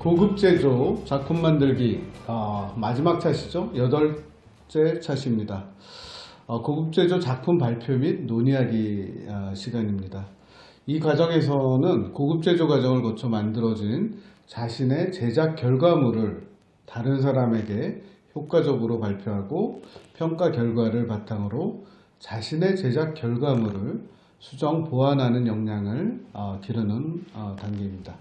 고급 제조 작품 만들기 아, 마지막 차시죠? 여덟째 차시입니다. 어, 고급 제조 작품 발표 및 논의하기 아, 시간입니다. 이 과정에서는 고급 제조 과정을 거쳐 만들어진 자신의 제작 결과물을 다른 사람에게 효과적으로 발표하고 평가 결과를 바탕으로 자신의 제작 결과물을 수정 보완하는 역량을 어, 기르는 어, 단계입니다.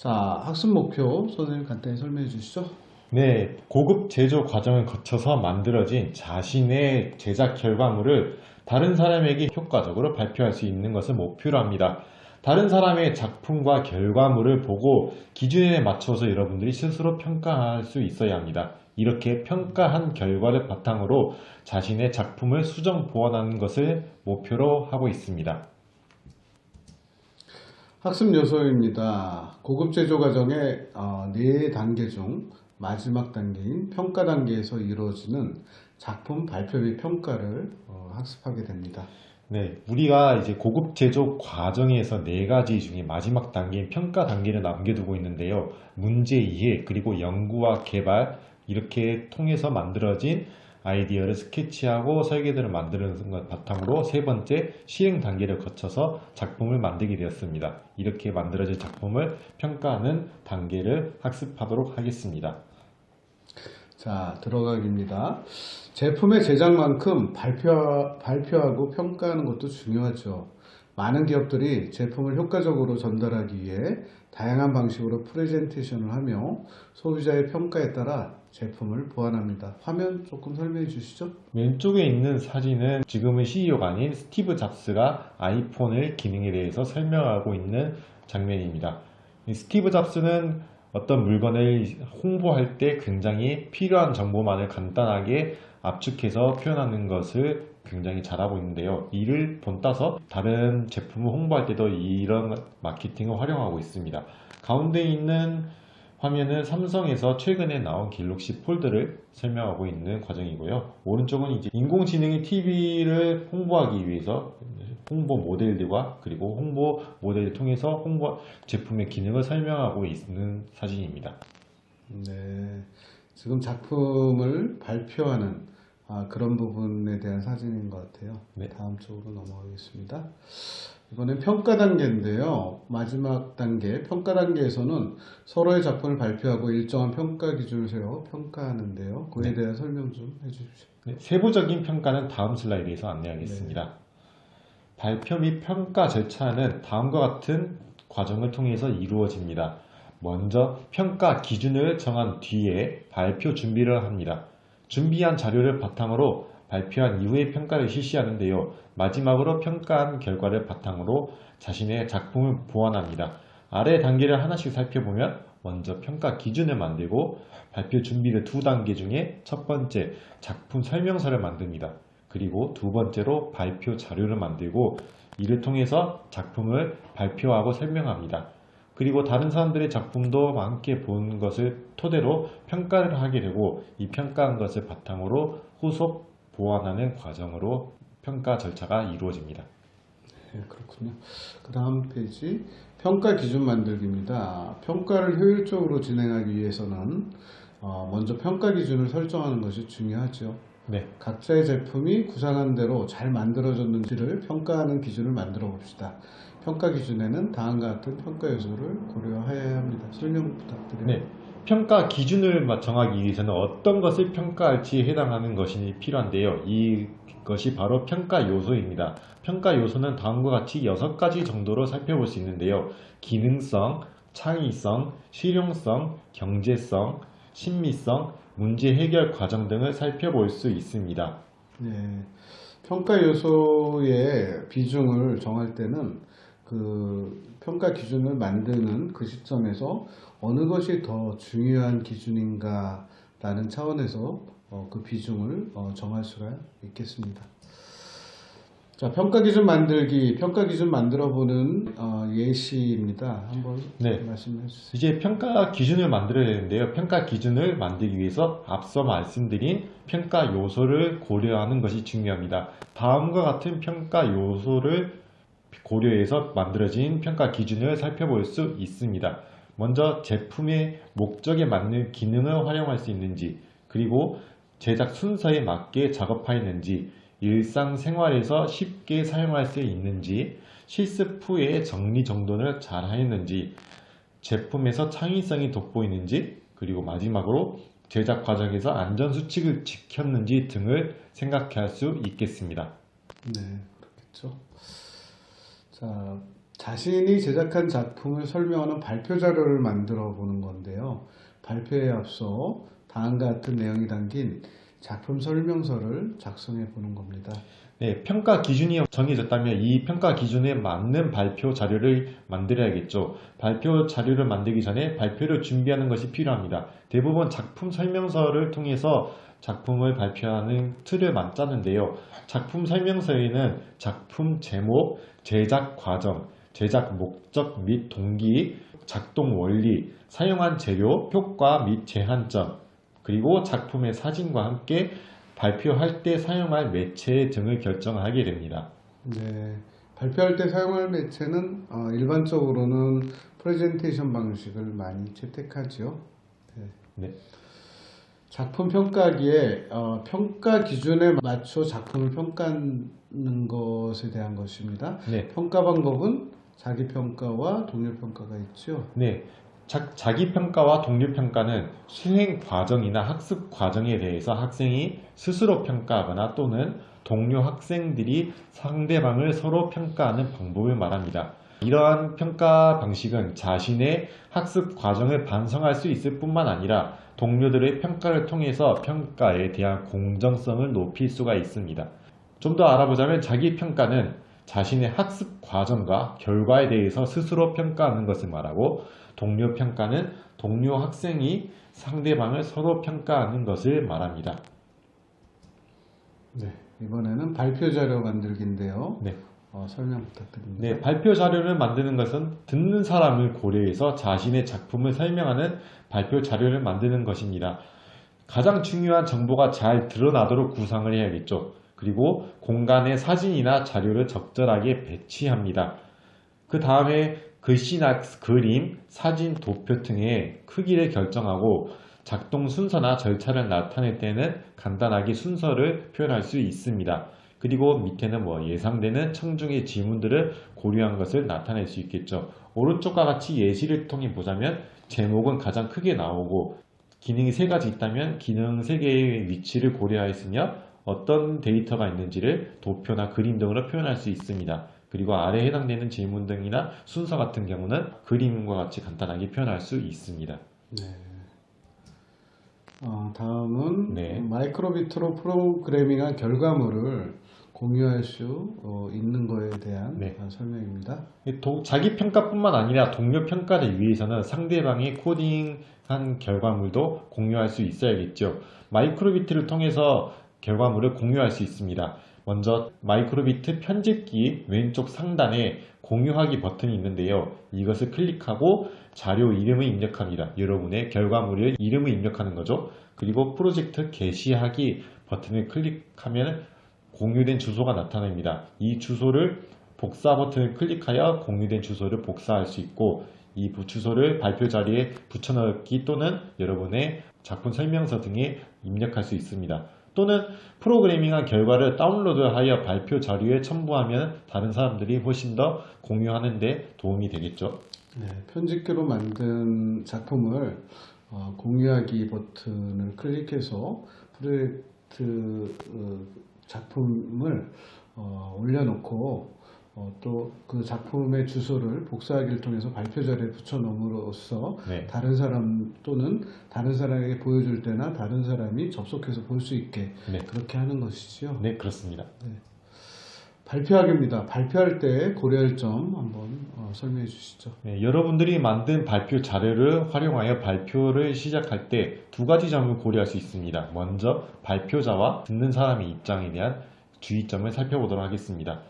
자, 학습 목표 선생님 간단히 설명해 주시죠. 네, 고급 제조 과정을 거쳐서 만들어진 자신의 제작 결과물을 다른 사람에게 효과적으로 발표할 수 있는 것을 목표로 합니다. 다른 사람의 작품과 결과물을 보고 기준에 맞춰서 여러분들이 스스로 평가할 수 있어야 합니다. 이렇게 평가한 결과를 바탕으로 자신의 작품을 수정 보완하는 것을 목표로 하고 있습니다. 학습 요소입니다. 고급 제조 과정의 어, 네 단계 중 마지막 단계인 평가 단계에서 이루어지는 작품 발표 및 평가를 어, 학습하게 됩니다. 네, 우리가 이제 고급 제조 과정에서 네 가지 중에 마지막 단계인 평가 단계를 남겨두고 있는데요. 문제 이해, 그리고 연구와 개발, 이렇게 통해서 만들어진 아이디어를 스케치하고 설계도를 만드는 것 바탕으로 세 번째 시행 단계를 거쳐서 작품을 만들게 되었습니다. 이렇게 만들어진 작품을 평가하는 단계를 학습하도록 하겠습니다. 자, 들어가기입니다. 제품의 제작만큼 발표, 발표하고 평가하는 것도 중요하죠. 많은 기업들이 제품을 효과적으로 전달하기 위해 다양한 방식으로 프레젠테이션을 하며 소비자의 평가에 따라 제품을 보완합니다. 화면 조금 설명해 주시죠. 왼쪽에 있는 사진은 지금은 CEO가 아닌 스티브 잡스가 아이폰의 기능에 대해서 설명하고 있는 장면입니다. 이 스티브 잡스는 어떤 물건을 홍보할 때 굉장히 필요한 정보만을 간단하게 압축해서 표현하는 것을 굉장히 잘하고 있는데요. 이를 본따서 다른 제품을 홍보할 때도 이런 마케팅을 활용하고 있습니다. 가운데 있는 화면은 삼성에서 최근에 나온 갤럭시 폴드를 설명하고 있는 과정이고요. 오른쪽은 이제 인공지능이 TV를 홍보하기 위해서 홍보 모델들과 그리고 홍보 모델을 통해서 홍보 제품의 기능을 설명하고 있는 사진입니다. 네. 지금 작품을 발표하는 아, 그런 부분에 대한 사진인 것 같아요. 네. 다음 쪽으로 넘어가겠습니다. 이번엔 평가 단계인데요. 마지막 단계, 평가 단계에서는 서로의 작품을 발표하고 일정한 평가 기준을 세워 평가하는데요. 그에 대한 설명 좀 해주십시오. 네, 세부적인 평가는 다음 슬라이드에서 안내하겠습니다. 발표 및 평가 절차는 다음과 같은 과정을 통해서 이루어집니다. 먼저 평가 기준을 정한 뒤에 발표 준비를 합니다. 준비한 자료를 바탕으로 발표한 이후에 평가를 실시하는데요. 마지막으로 평가한 결과를 바탕으로 자신의 작품을 보완합니다. 아래 단계를 하나씩 살펴보면 먼저 평가 기준을 만들고 발표 준비의 두 단계 중에 첫 번째 작품 설명서를 만듭니다. 그리고 두 번째로 발표 자료를 만들고 이를 통해서 작품을 발표하고 설명합니다. 그리고 다른 사람들의 작품도 함께 본 것을 토대로 평가를 하게 되고 이 평가한 것을 바탕으로 후속 보완하는 과정으로 평가 절차가 이루어집니다. 네, 그렇군요. 그 다음 페이지 평가 기준 만들기입니다. 평가를 효율적으로 진행하기 위해서는 어, 먼저 평가 기준을 설정하는 것이 중요하죠. 네, 각자의 제품이 구상한 대로 잘 만들어졌는지를 평가하는 기준을 만들어 봅시다. 평가 기준에는 다음과 같은 평가 요소를 고려해야 합니다. 설명 부탁드려요. 네. 평가 기준을 정하기 위해서는 어떤 것을 평가할지에 해당하는 것이 필요한데요. 이것이 바로 평가 요소입니다. 평가 요소는 다음과 같이 6가지 정도로 살펴볼 수 있는데요. 기능성, 창의성, 실용성, 경제성, 신미성, 문제 해결 과정 등을 살펴볼 수 있습니다. 네. 평가 요소의 비중을 정할 때는 그 평가 기준을 만드는 그 시점에서 어느 것이 더 중요한 기준인가 라는 차원에서 어, 그 비중을 어, 정할 수가 있겠습니다. 자, 평가 기준 만들기, 평가 기준 만들어 보는 어, 예시입니다. 한번 네. 말씀해 주세요. 이제 평가 기준을 만들어야 되는데요. 평가 기준을 만들기 위해서 앞서 말씀드린 평가 요소를 고려하는 것이 중요합니다. 다음과 같은 평가 요소를 고려해서 만들어진 평가 기준을 살펴볼 수 있습니다. 먼저 제품의 목적에 맞는 기능을 활용할 수 있는지, 그리고 제작 순서에 맞게 작업하였는지, 일상생활에서 쉽게 사용할 수 있는지, 실습 후에 정리정돈을 잘 하였는지, 제품에서 창의성이 돋보이는지, 그리고 마지막으로 제작 과정에서 안전수칙을 지켰는지 등을 생각할 수 있겠습니다. 네, 그렇겠죠. 자, 자신이 제작한 작품을 설명하는 발표 자료를 만들어 보는 건데요. 발표에 앞서 다음과 같은 내용이 담긴 작품 설명서를 작성해 보는 겁니다. 네, 평가 기준이 정해졌다면 이 평가 기준에 맞는 발표 자료를 만들어야겠죠. 발표 자료를 만들기 전에 발표를 준비하는 것이 필요합니다. 대부분 작품 설명서를 통해서 작품을 발표하는 틀을 맞자는데요. 작품 설명서에는 작품 제목, 제작 과정, 제작 목적 및 동기, 작동 원리, 사용한 재료, 효과 및 제한점, 그리고 작품의 사진과 함께 발표할 때 사용할 매체 등을 결정하게 됩니다. 네, 발표할 때 사용할 매체는 어, 일반적으로는 프레젠테이션 방식을 많이 채택하죠. 네. 네. 작품 평가기에 어, 평가 기준에 맞춰 작품을 평가하는 것에 대한 것입니다. 네, 평가 방법은 자기 평가와 동료 평가가 있죠. 네. 자, 자기 평가와 동료 평가는 수행 과정이나 학습 과정에 대해서 학생이 스스로 평가하거나 또는 동료 학생들이 상대방을 서로 평가하는 방법을 말합니다. 이러한 평가 방식은 자신의 학습 과정을 반성할 수 있을 뿐만 아니라 동료들의 평가를 통해서 평가에 대한 공정성을 높일 수가 있습니다. 좀 더 알아보자면 자기 평가는 자신의 학습 과정과 결과에 대해서 스스로 평가하는 것을 말하고 동료 평가는 동료 학생이 상대방을 서로 평가하는 것을 말합니다. 네, 이번에는 발표 자료 만들기인데요. 네. 어, 설명 부탁드립니다. 네, 발표 자료를 만드는 것은 듣는 사람을 고려해서 자신의 작품을 설명하는 발표 자료를 만드는 것입니다. 가장 중요한 정보가 잘 드러나도록 구상을 해야겠죠. 그리고 공간에 사진이나 자료를 적절하게 배치합니다. 그 다음에 글씨나 그림, 사진, 도표 등의 크기를 결정하고 작동 순서나 절차를 나타낼 때는 간단하게 순서를 표현할 수 있습니다. 그리고 밑에는 뭐 예상되는 청중의 질문들을 고려한 것을 나타낼 수 있겠죠. 오른쪽과 같이 예시를 통해 보자면 제목은 가장 크게 나오고 기능이 세 가지 있다면 기능 세 개의 위치를 고려하였으며 어떤 데이터가 있는지를 도표나 그림 등으로 표현할 수 있습니다. 그리고 아래에 해당되는 질문 등이나 순서 같은 경우는 그림과 같이 간단하게 표현할 수 있습니다. 네. 어, 다음은 네. 마이크로비트로 프로그래밍한 결과물을 공유할 수 어, 있는 거에 대한 네. 어, 설명입니다. 도- 자기 평가뿐만 아니라 동료 평가를 위해서는 상대방이 코딩한 결과물도 공유할 수 있어야겠죠. 마이크로비트를 통해서 결과물을 공유할 수 있습니다. 먼저 마이크로비트 편집기 왼쪽 상단에 공유하기 버튼이 있는데요. 이것을 클릭하고 자료 이름을 입력합니다. 여러분의 결과물의 이름을 입력하는 거죠. 그리고 프로젝트 게시하기 버튼을 클릭하면 공유된 주소가 나타납니다. 이 주소를 복사 버튼을 클릭하여 공유된 주소를 복사할 수 있고 이 부- 주소를 발표 자리에 붙여넣기 또는 여러분의 작품 설명서 등에 입력할 수 있습니다. 또는 프로그래밍한 결과를 다운로드하여 발표 자료에 첨부하면 다른 사람들이 훨씬 더 공유하는 데 도움이 되겠죠. 네, 편집기로 만든 작품을 어, 공유하기 버튼을 클릭해서 프로젝트 어, 작품을 어, 올려놓고 또그 작품의 주소를 복사하기를 통해서 발표 자료에 붙여넣음으로써 네. 다른 사람 또는 다른 사람에게 보여줄 때나 다른 사람이 접속해서 볼 수 있게 네. 그렇게 하는 것이지요. 네, 그렇습니다. 발표하기입니다. 발표할 때 고려할 점 한번 어, 설명해 주시죠. 네, 여러분들이 만든 발표 자료를 활용하여 발표를 시작할 때 두 가지 점을 고려할 수 있습니다. 먼저 발표자와 듣는 사람의 입장에 대한 주의점을 살펴보도록 하겠습니다.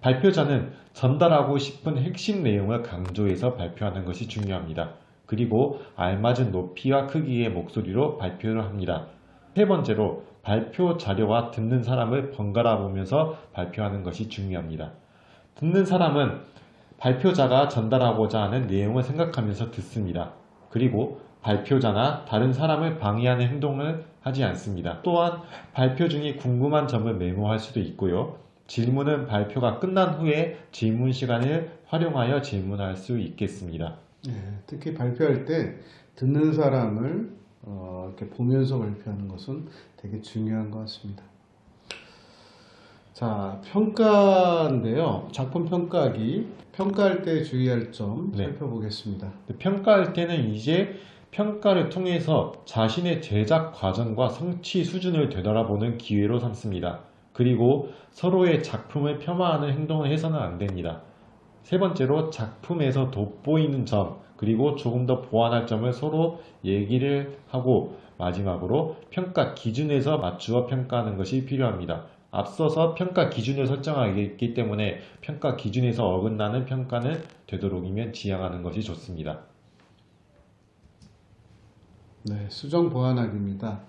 발표자는 전달하고 싶은 핵심 내용을 강조해서 발표하는 것이 중요합니다. 그리고 알맞은 높이와 크기의 목소리로 발표를 합니다. 세 번째로 발표 자료와 듣는 사람을 번갈아 보면서 발표하는 것이 중요합니다. 듣는 사람은 발표자가 전달하고자 하는 내용을 생각하면서 듣습니다. 그리고 발표자나 다른 사람을 방해하는 행동을 하지 않습니다. 또한 발표 중에 궁금한 점을 메모할 수도 있고요. 질문은 발표가 끝난 후에 질문 시간을 활용하여 질문할 수 있겠습니다. 예, 특히 발표할 때 듣는 사람을 어, 이렇게 보면서 발표하는 것은 되게 중요한 것 같습니다. 자, 평가인데요. 작품 평가하기. 평가할 때 주의할 점 네. 살펴보겠습니다. 평가할 때는 이제 평가를 통해서 자신의 제작 과정과 성취 수준을 되돌아보는 기회로 삼습니다. 그리고 서로의 작품을 폄하하는 행동을 해서는 안 됩니다. 세 번째로 작품에서 돋보이는 점, 그리고 조금 더 보완할 점을 서로 얘기를 하고 마지막으로 평가 기준에서 맞추어 평가하는 것이 필요합니다. 앞서서 평가 기준을 설정하기 때문에 평가 기준에서 어긋나는 평가는 되도록이면 지양하는 것이 좋습니다. 네, 수정 보완하기입니다.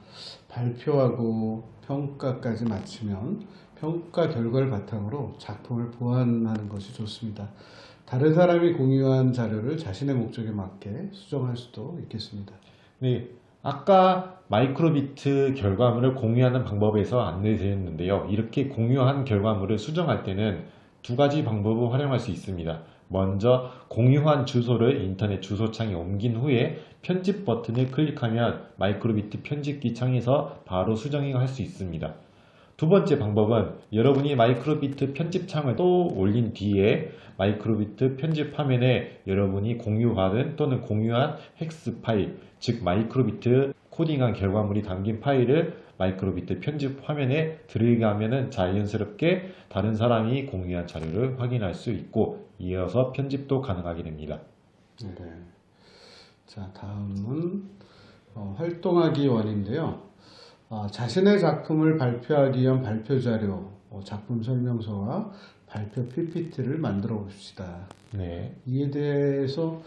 발표하고 평가까지 마치면 평가 결과를 바탕으로 작품을 보완하는 것이 좋습니다. 다른 사람이 공유한 자료를 자신의 목적에 맞게 수정할 수도 있겠습니다. 네, 아까 마이크로비트 결과물을 공유하는 방법에서 안내드렸는데요. 이렇게 공유한 결과물을 수정할 때는 두 가지 방법을 활용할 수 있습니다. 먼저 공유한 주소를 인터넷 주소창에 옮긴 후에 편집 버튼을 클릭하면 마이크로비트 편집기 창에서 바로 수정을 할 수 있습니다. 두 번째 방법은 여러분이 마이크로비트 편집 창을 또 올린 뒤에 마이크로비트 편집 화면에 여러분이 공유받은 또는 공유한 헥스 파일, 즉 마이크로비트 코딩한 결과물이 담긴 파일을 마이크로비트 편집 화면에 들어가면은 자연스럽게 다른 사람이 공유한 자료를 확인할 수 있고 이어서 편집도 가능하게 됩니다. 네. 자, 다음은 어, 활동하기 원인데요. 아, 자신의 작품을 발표하기 위한 발표 자료, 어, 작품 설명서와 발표 PPT를 만들어 봅시다. 네. 이에 대해서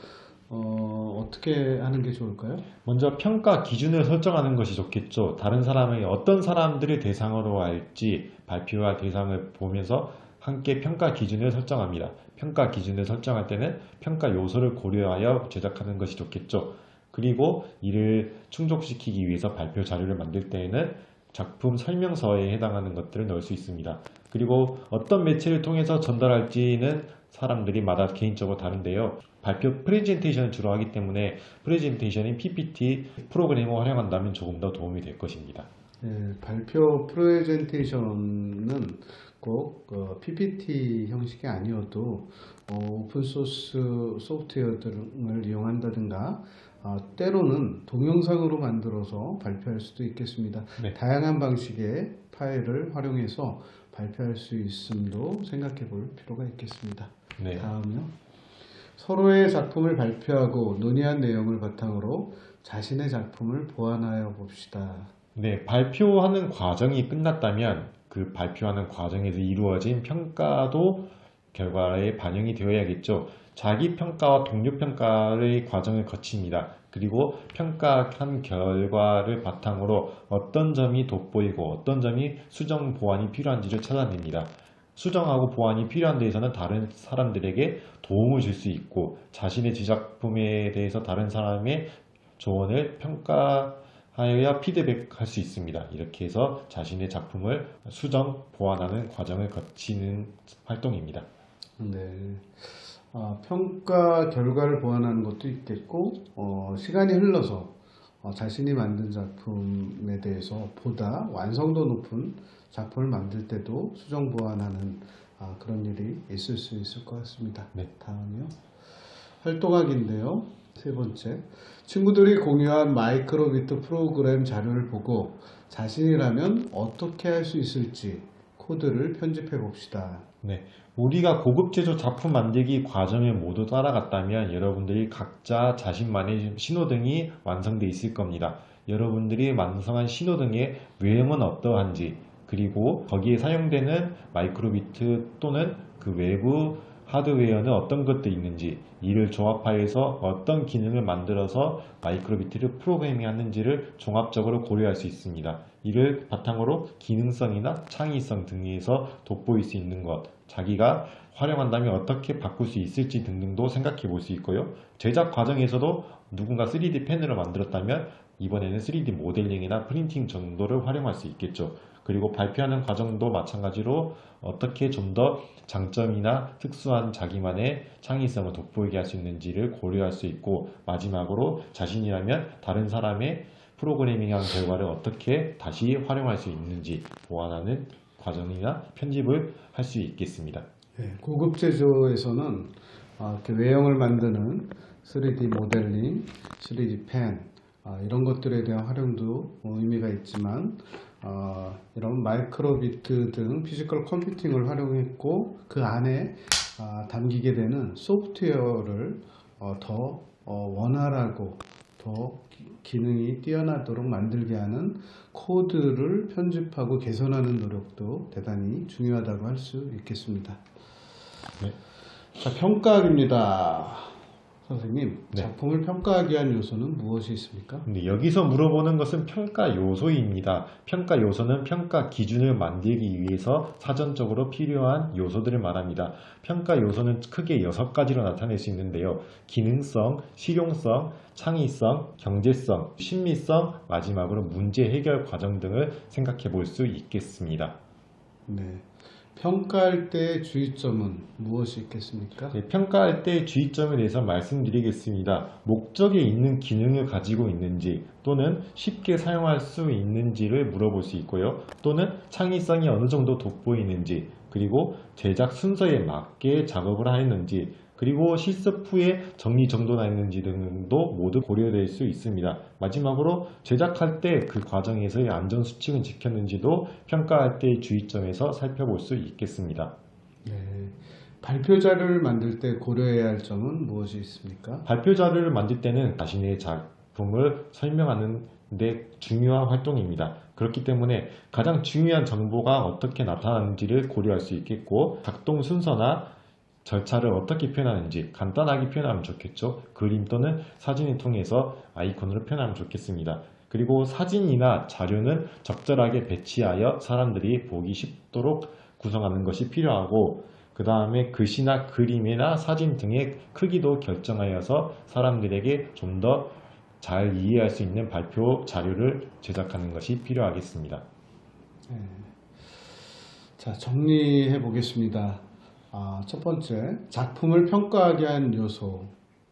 어, 떻게 하는 게 좋을까요? 먼저 평가 기준을 설정하는 것이 좋겠죠. 다른 사람이 어떤 사람들을 대상으로 할지 발표할 대상을 보면서 함께 평가 기준을 설정합니다. 평가 기준을 설정할 때는 평가 요소를 고려하여 제작하는 것이 좋겠죠. 그리고 이를 충족시키기 위해서 발표 자료를 만들 때에는 작품 설명서에 해당하는 것들을 넣을 수 있습니다. 그리고 어떤 매체를 통해서 전달할지는 사람들이 마다 개인적으로 다른데요. 발표 프레젠테이션을 주로 하기 때문에 프레젠테이션인 PPT 프로그램을 활용한다면 조금 더 도움이 될 것입니다. 네, 발표 프레젠테이션은 꼭 어, PPT 형식이 아니어도 어, 오픈소스 소프트웨어 등을 이용한다든가 어, 때로는 동영상으로 만들어서 발표할 수도 있겠습니다. 네. 다양한 방식의 파일을 활용해서 발표할 수 있음도 생각해 볼 필요가 있겠습니다. 네. 다음요. 서로의 작품을 발표하고 논의한 내용을 바탕으로 자신의 작품을 보완하여 봅시다. 네, 발표하는 과정이 끝났다면 그 발표하는 과정에서 이루어진 평가도 결과에 반영이 되어야겠죠. 자기 평가와 동료 평가의 과정을 거칩니다. 그리고 평가한 결과를 바탕으로 어떤 점이 돋보이고 어떤 점이 수정 보완이 필요한지를 찾아냅니다. 수정하고 보완이 필요한 데에서는 다른 사람들에게 도움을 줄 수 있고 자신의 제작품에 대해서 다른 사람의 조언을 평가 하여야 피드백할 수 있습니다. 이렇게 해서 자신의 작품을 수정, 보완하는 과정을 거치는 활동입니다. 네. 아, 평가 결과를 보완하는 것도 있겠고, 어, 시간이 흘러서 어, 자신이 만든 작품에 대해서 보다 완성도 높은 작품을 만들 때도 수정 보완하는 아, 그런 일이 있을 수 있을 것 같습니다. 네. 다음이요. 활동하기인데요. 세 번째. 친구들이 공유한 마이크로비트 프로그램 자료를 보고 자신이라면 어떻게 할 수 있을지 코드를 편집해 봅시다. 네, 우리가 고급 제조 작품 만들기 과정을 모두 따라갔다면 여러분들이 각자 자신만의 신호등이 완성되어 있을 겁니다. 여러분들이 완성한 신호등의 외형은 어떠한지 그리고 거기에 사용되는 마이크로비트 또는 그 외부 하드웨어는 어떤 것들이 있는지 이를 조합하여서 어떤 기능을 만들어서 마이크로비트를 프로그래밍하는지를 종합적으로 고려할 수 있습니다. 이를 바탕으로 기능성이나 창의성 등에서 돋보일 수 있는 것, 자기가 활용한다면 어떻게 바꿀 수 있을지 등등도 생각해 볼 수 있고요. 제작 과정에서도 누군가 3D 펜으로 만들었다면 이번에는 3D 모델링이나 프린팅 정도를 활용할 수 있겠죠. 그리고 발표하는 과정도 마찬가지로 어떻게 좀 더 장점이나 특수한 자기만의 창의성을 돋보이게 할 수 있는지를 고려할 수 있고 마지막으로 자신이라면 다른 사람의 프로그래밍한 결과를 어떻게 다시 활용할 수 있는지 보완하는 과정이나 편집을 할 수 있겠습니다. 예, 고급 제조에서는 아, 외형을 만드는 3D 모델링, 3D 펜 아, 이런 것들에 대한 활용도 어, 의미가 있지만 어, 이런 마이크로 비트 등 피지컬 컴퓨팅을 활용했고 그 안에 아, 담기게 되는 소프트웨어를 어, 더 어, 원활하고 더 기- 기능이 뛰어나도록 만들게 하는 코드를 편집하고 개선하는 노력도 대단히 중요하다고 할 수 있겠습니다. 네. 자, 평가입니다. 선생님, 네. 작품을 평가하기 위한 요소는 무엇이 있습니까? 근데 여기서 물어보는 것은 평가 요소입니다. 평가 요소는 평가 기준을 만들기 위해서 사전적으로 필요한 요소들을 말합니다. 평가 요소는 크게 여섯 가지로 나타낼 수 있는데요. 기능성, 실용성, 창의성, 경제성, 심미성, 마지막으로 문제 해결 과정 등을 생각해 볼 수 있겠습니다. 네. 평가할 때의 주의점은 무엇이 있겠습니까? 네, 평가할 때 주의점에 대해서 말씀드리겠습니다. 목적에 있는 기능을 가지고 있는지 또는 쉽게 사용할 수 있는지를 물어볼 수 있고요. 또는 창의성이 어느 정도 돋보이는지 그리고 제작 순서에 맞게 작업을 하였는지 그리고 실습 후에 정리정돈하 있는지 등도 모두 고려될 수 있습니다. 마지막으로 제작할 때 그 과정에서의 안전수칙은 지켰는지도 평가할 때의 주의점에서 살펴볼 수 있겠습니다. 네. 발표 자료를 만들 때 고려해야 할 점은 무엇이 있습니까? 발표 자료를 만들 때는 자신의 작품을 설명하는 데 중요한 활동입니다. 그렇기 때문에 가장 중요한 정보가 어떻게 나타나는지를 고려할 수 있겠고 작동 순서나 절차를 어떻게 표현하는지 간단하게 표현하면 좋겠죠. 그림 또는 사진을 통해서 아이콘으로 표현하면 좋겠습니다. 그리고 사진이나 자료는 적절하게 배치하여 사람들이 보기 쉽도록 구성하는 것이 필요하고 그 다음에 글씨나 그림이나 사진 등의 크기도 결정하여서 사람들에게 좀 더 잘 이해할 수 있는 발표 자료를 제작하는 것이 필요하겠습니다. 자, 정리해 보겠습니다. 아, 첫 번째, 작품을 평가하게 한 요소.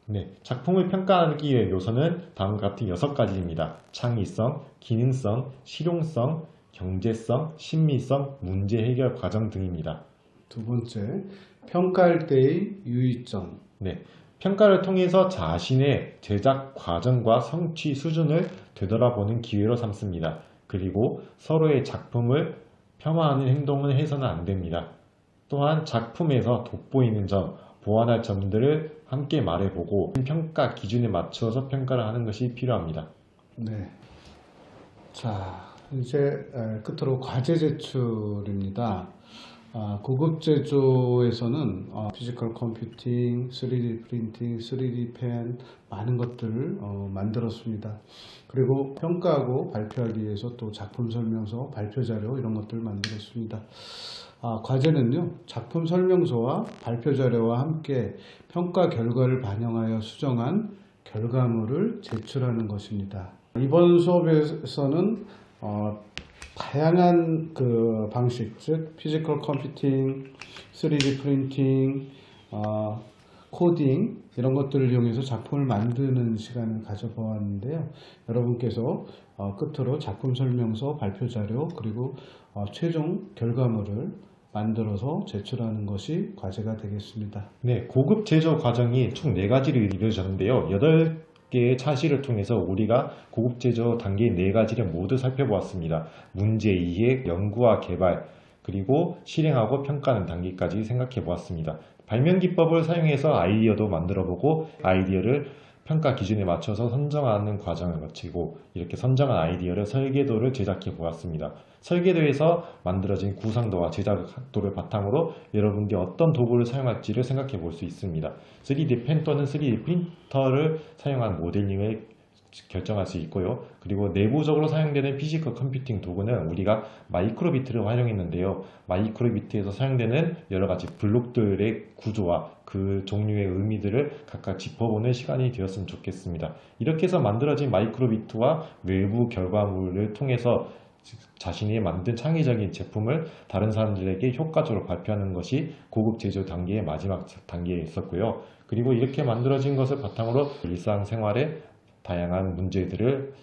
네, 작품을 평가하기 위해 요소는 다음과 같은 여섯 가지입니다. 창의성, 기능성, 실용성, 경제성, 심미성, 문제 해결 과정 등입니다. 두 번째, 평가할 때의 유의점. 네, 평가를 통해서 자신의 제작 과정과 성취 수준을 되돌아보는 기회로 삼습니다. 그리고 서로의 작품을 폄하하는 행동을 해서는 안 됩니다. 또한 작품에서 돋보이는 점, 보완할 점들을 함께 말해보고 평가 기준에 맞추어서 평가를 하는 것이 필요합니다. 네. 자, 이제 에, 끝으로 과제 제출입니다. 아, 고급 제조에서는 어, 피지컬 컴퓨팅, 3D 프린팅, 3D 펜 많은 것들을 어, 만들었습니다. 그리고 평가하고 발표하기 위해서 또 작품 설명서, 발표 자료 이런 것들을 만들었습니다. 아, 과제는요, 작품 설명서와 발표 자료와 함께 평가 결과를 반영하여 수정한 결과물을 제출하는 것입니다. 이번 수업에서는 어, 다양한 그 방식, 즉 피지컬 컴퓨팅, 3D 프린팅, 어, 코딩 이런 것들을 이용해서 작품을 만드는 시간을 가져보았는데요. 여러분께서 어, 끝으로 작품 설명서, 발표 자료 그리고 어, 최종 결과물을 만들어서 제출하는 것이 과제가 되겠습니다. 네, 고급 제조 과정이 총 4가지로 이루어졌는데요. 8개의 차시를 통해서 우리가 고급 제조 단계 4가지를 모두 살펴보았습니다. 문제 이해, 연구와 개발, 그리고 실행하고 평가하는 단계까지 생각해 보았습니다. 발명 기법을 사용해서 아이디어도 만들어 보고 아이디어를 평가 기준에 맞춰서 선정하는 과정을 거치고 이렇게 선정한 아이디어를 설계도를 제작해 보았습니다. 설계도에서 만들어진 구상도와 제작도를 바탕으로 여러분들이 어떤 도구를 사용할지를 생각해 볼 수 있습니다. 3D 펜 또는 3D 프린터를 사용한 모델링을 결정할 수 있고요. 그리고 내부적으로 사용되는 피지컬 컴퓨팅 도구는 우리가 마이크로비트를 활용했는데요. 마이크로비트에서 사용되는 여러 가지 블록들의 구조와 그 종류의 의미들을 각각 짚어보는 시간이 되었으면 좋겠습니다. 이렇게 해서 만들어진 마이크로비트와 외부 결과물을 통해서 자신이 만든 창의적인 제품을 다른 사람들에게 효과적으로 발표하는 것이 고급 제조 단계의 마지막 단계에 있었고요. 그리고 이렇게 만들어진 것을 바탕으로 일상생활의 다양한 문제들을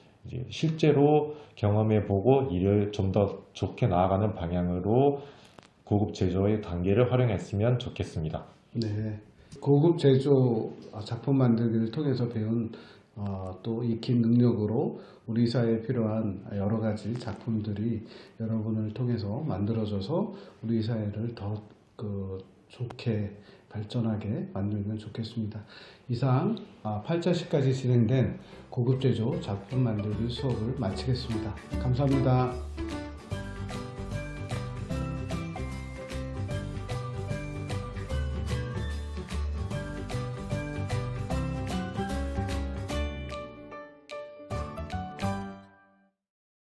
실제로 경험해 보고 이를 좀더 좋게 나아가는 방향으로 고급 제조의 단계를 활용했으면 좋겠습니다. 네. 고급 제조 어, 작품 만들기를 통해서 배운 어, 또 익힌 능력으로 우리 사회에 필요한 여러 가지 작품들이 여러분을 통해서 만들어져서 우리 사회를 더 그 좋게 발전하게 만들면 좋겠습니다. 이상 8자시까지 진행된 고급 제조 작품 만들기 수업을 마치겠습니다. 감사합니다.